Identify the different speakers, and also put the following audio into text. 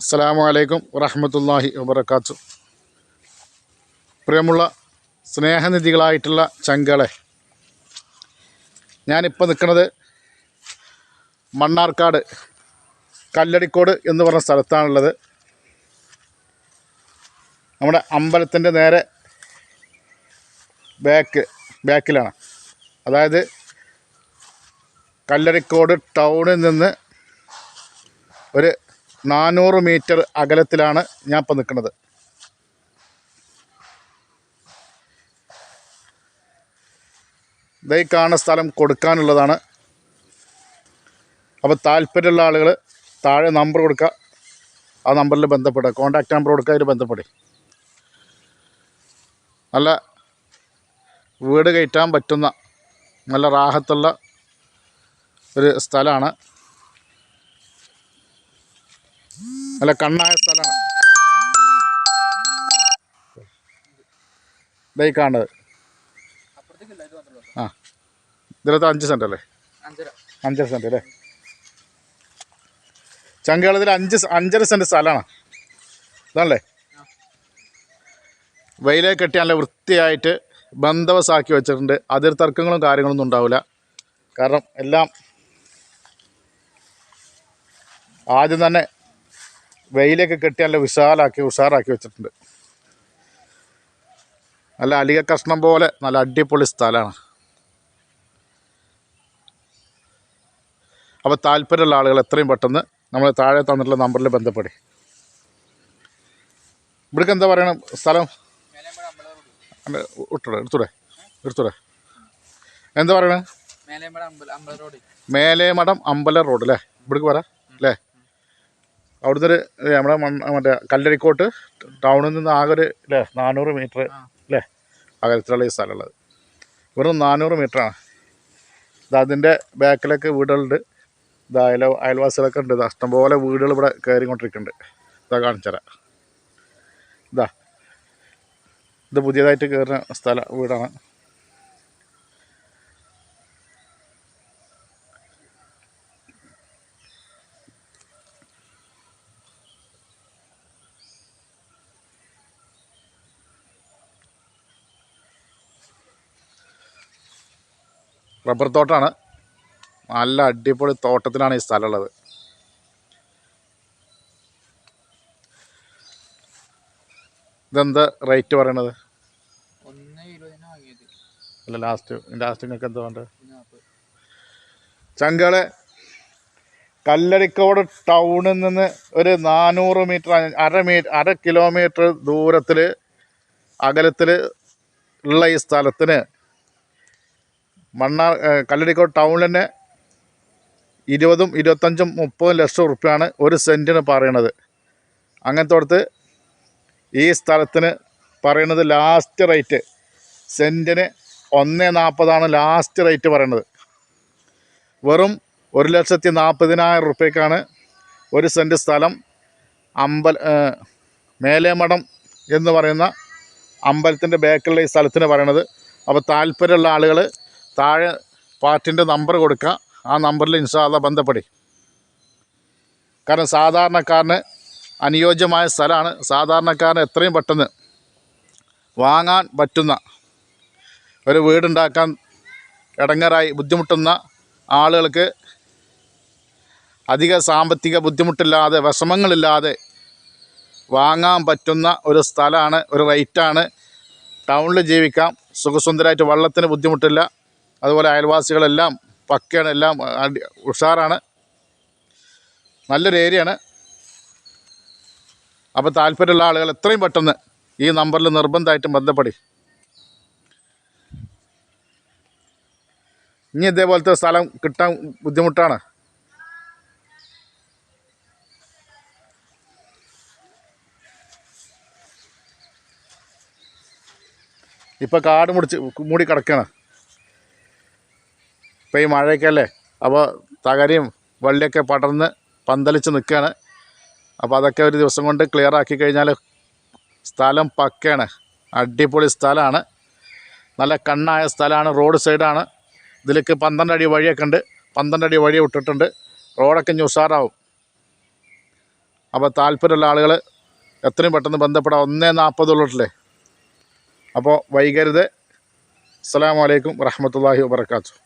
Speaker 1: അസ്സാം വലൈക്കും വറഹമത്തല്ലാഹി വബർക്കാത്തു പ്രിയമുള്ള സ്നേഹനിധികളായിട്ടുള്ള ചങ്കളെ ഞാനിപ്പോൾ നിൽക്കുന്നത് മണ്ണാർക്കാട് കല്ലടിക്കോട് എന്ന് പറഞ്ഞ സ്ഥലത്താണുള്ളത്. നമ്മുടെ അമ്പലത്തിന്റെ നേരെ ബാക്ക് ബാക്കിലാണ്. അതായത് കല്ലടിക്കോട് ടൗണിൽ നിന്ന് ഒരു നാനൂറ് മീറ്റർ അകലത്തിലാണ് ഞാൻ ഇപ്പോൾ നിൽക്കുന്നത് ഇതേ കാണുന്ന സ്ഥലം കൊടുക്കാനുള്ളതാണ്. അപ്പോൾ താല്പര്യമുള്ള ആളുകൾ താഴെ നമ്പർ കൊടുക്കുക. ആ നമ്പറിൽ ബന്ധപ്പെടുക. കോൺടാക്റ്റ് നമ്പർ കൊടുക്കുക അതിൽ ബന്ധപ്പെടുക. നല്ല വീട് കയറ്റാൻ പറ്റുന്ന നല്ല റാഹത്തുള്ള ഒരു സ്ഥലമാണ്. നല്ല കണ്ണായ സ്ഥലമാണ്. ഇതായി കാണുന്നത്. ആ. ഇതിലത്തെ അഞ്ച് സെന്റ് അല്ലേ?
Speaker 2: അഞ്ചര
Speaker 1: സെന്റ് അല്ലേ? ചങ്കേളത്തിൽ അഞ്ച് അഞ്ചര സെന്റ് സ്ഥലമാണ്. ഇതാണല്ലേ? വെയിലേ കെട്ടി നല്ല വൃത്തിയായിട്ട് ബന്ധവസാക്കി വെച്ചിട്ടുണ്ട്. അതിൽ തർക്കങ്ങളും കാര്യങ്ങളൊന്നും ഉണ്ടാവില്ല. കാരണം എല്ലാം ആദ്യം തന്നെ വെയിലൊക്കെ കെട്ടി നല്ല വിശാലാക്കി ഉഷാറാക്കി വെച്ചിട്ടുണ്ട്. നല്ല അലിക കഷ്ണം പോലെ നല്ല അടിപൊളി സ്ഥലമാണ്. അപ്പോൾ താല്പര്യമുള്ള ആളുകൾ എത്രയും പെട്ടെന്ന് നമ്മൾ താഴെ തന്നിട്ടുള്ള നമ്പറിൽ ബന്ധപ്പെടി. ഇവിടേക്ക് എന്താ പറയണം സ്ഥലം? ഇട്ടൂടെ എടുത്തൂടെ എടുത്തൂടെ. എന്താ പറയണേ?
Speaker 2: അമ്പല റോഡ്.
Speaker 1: മേലേമഠം അമ്പല റോഡ് അല്ലേ? ഇവിടേക്ക് വരാം അല്ലേ? അവിടുത്തെ ഒരു നമ്മുടെ മണ്ണ് മറ്റേ കല്ലരിക്കോട്ട് ടൗണിൽ നിന്ന് ആകെ ഒരു അല്ലേ നാനൂറ് മീറ്റർ. അല്ലേ അകലത്തിലുള്ള ഈ സ്ഥലമുള്ളത്. വെറും നാനൂറ് മീറ്ററാണ് ഇത് അതിന്റെ ബാക്കിലൊക്കെ വീടുകളുണ്ട്. ഇത് അയൽ അയൽവാസികളൊക്കെ ഉണ്ട്. ഇതാ ഇഷ്ടംപോലെ വീടുകൾ ഇവിടെ കയറിക്കൊണ്ടിരിക്കുന്നുണ്ട്. ഇതാ കാണിച്ചു തരാം. ഇതാ. ഇത് പുതിയതായിട്ട് കയറുന്ന സ്ഥല വീടാണ്. റബ്ബർ തോട്ടമാണ് നല്ല അടിപൊളി തോട്ടത്തിലാണ് ഈ സ്ഥലമുള്ളത്. ഇതെന്താ റേറ്റ് പറയണത്? അല്ല ലാസ്റ്റ് ലാസ്റ്റ് നിങ്ങൾക്ക് എന്താ വേണ്ടത്? ചങ്കളെ കല്ലടിക്കോട് ടൗണിൽ നിന്ന് ഒരു നാനൂറ് മീറ്റർ അര മീ അര കിലോമീറ്റർ ദൂരത്തിൽ അകലത്തിൽ ഉള്ള ഈ സ്ഥലത്തിന് മണ്ണാർ കല്ലടിക്കോട് ടൗണിൽ തന്നെ ഇരുപതും ഇരുപത്തഞ്ചും മുപ്പതും ലക്ഷം ഉറുപ്പ്യാണ് ഒരു സെന്റിന് പറയണത്. അങ്ങനത്തെ അടുത്ത് ഈ സ്ഥലത്തിന് പറയണത് ലാസ്റ്റ് റേറ്റ് സെന്റിന് ഒന്ന് നാൽപ്പതാണ് ലാസ്റ്റ് റേറ്റ് പറയണത്. വെറും ഒരു ലക്ഷത്തി നാൽപ്പതിനായിരം റുപ്യക്കാണ് ഒരു സെന്റ് സ്ഥലം അമ്പൽ മേലേമഠം എന്ന് പറയുന്ന അമ്പലത്തിന്റെ ബാക്കിലുള്ള ഈ സ്ഥലത്തിന് പറയണത്. അപ്പോൾ താല്പര്യമുള്ള ആളുകൾ താഴെ പാർട്ടിന്റെ നമ്പർ കൊടുക്കുക ആ നമ്പറിൽ ഇൻഷാല്ല ബന്ധപ്പെടി. കാരണം സാധാരണക്കാരന് അനുയോജ്യമായ സ്ഥലമാണ് സാധാരണക്കാരന് എത്രയും പെട്ടെന്ന് വാങ്ങാൻ പറ്റുന്ന ഒരു വീടുണ്ടാക്കാൻ ഇടങ്ങറായി ബുദ്ധിമുട്ടുന്ന ആളുകൾക്ക് അധിക സാമ്പത്തിക ബുദ്ധിമുട്ടില്ലാതെ വിഷമങ്ങളില്ലാതെ വാങ്ങാൻ പറ്റുന്ന ഒരു സ്ഥലമാണ് ഒരു റേറ്റാണ് ടൗണിൽ ജീവിക്കാം. സുഖസുന്ദരമായിട്ട് വെള്ളത്തിന് ബുദ്ധിമുട്ടില്ല. അതുപോലെ അയൽവാസികളെല്ലാം പക്കയാണ് എല്ലാം ഉഷാറാണ്. നല്ലൊരു ഏരിയയാണ്. അപ്പോൾ താല്പര്യമുള്ള ആളുകൾ എത്രയും പെട്ടെന്ന് ഈ നമ്പറിൽ നിർബന്ധമായിട്ടും ബന്ധപ്പെടി. ഇനി ഇതേപോലത്തെ സ്ഥലം കിട്ടാൻ ബുദ്ധിമുട്ടാണ്. ഇപ്പോൾ കാട് മുടിച്ച് മൂടി കിടക്കുകയാണ് ഇപ്പോൾ ഈ മഴയൊക്കെ അല്ലേ? അപ്പോൾ തകരയും വള്ളിയൊക്കെ പടർന്ന് പന്തലിച്ച് നിൽക്കുകയാണ് അപ്പോൾ അതൊക്കെ ഒരു ദിവസം കൊണ്ട് ക്ലിയർ ആക്കി കഴിഞ്ഞാൽ സ്ഥലം പക്കയാണ്. അടിപൊളി സ്ഥലമാണ് നല്ല കണ്ണായ സ്ഥലമാണ് റോഡ് സൈഡാണ്. ഇതിലേക്ക് പന്ത്രണ്ട് അടി വഴിയൊക്കെ ഉണ്ട്. പന്ത്രണ്ട് അടി വഴി വിട്ടിട്ടുണ്ട്. റോഡൊക്കെ ഉഷാറാവും. അപ്പോൾ താല്പര്യമുള്ള ആളുകൾ എത്രയും പെട്ടെന്ന് ബന്ധപ്പെടാം. ഒന്നേ നാൽപ്പതുള്ളിട്ടില്ലേ അപ്പോൾ വൈകരുത്. അസ്സാം വലൈക്കും വരഹമത്തല്ലാഹി വാബർക്കാത്തു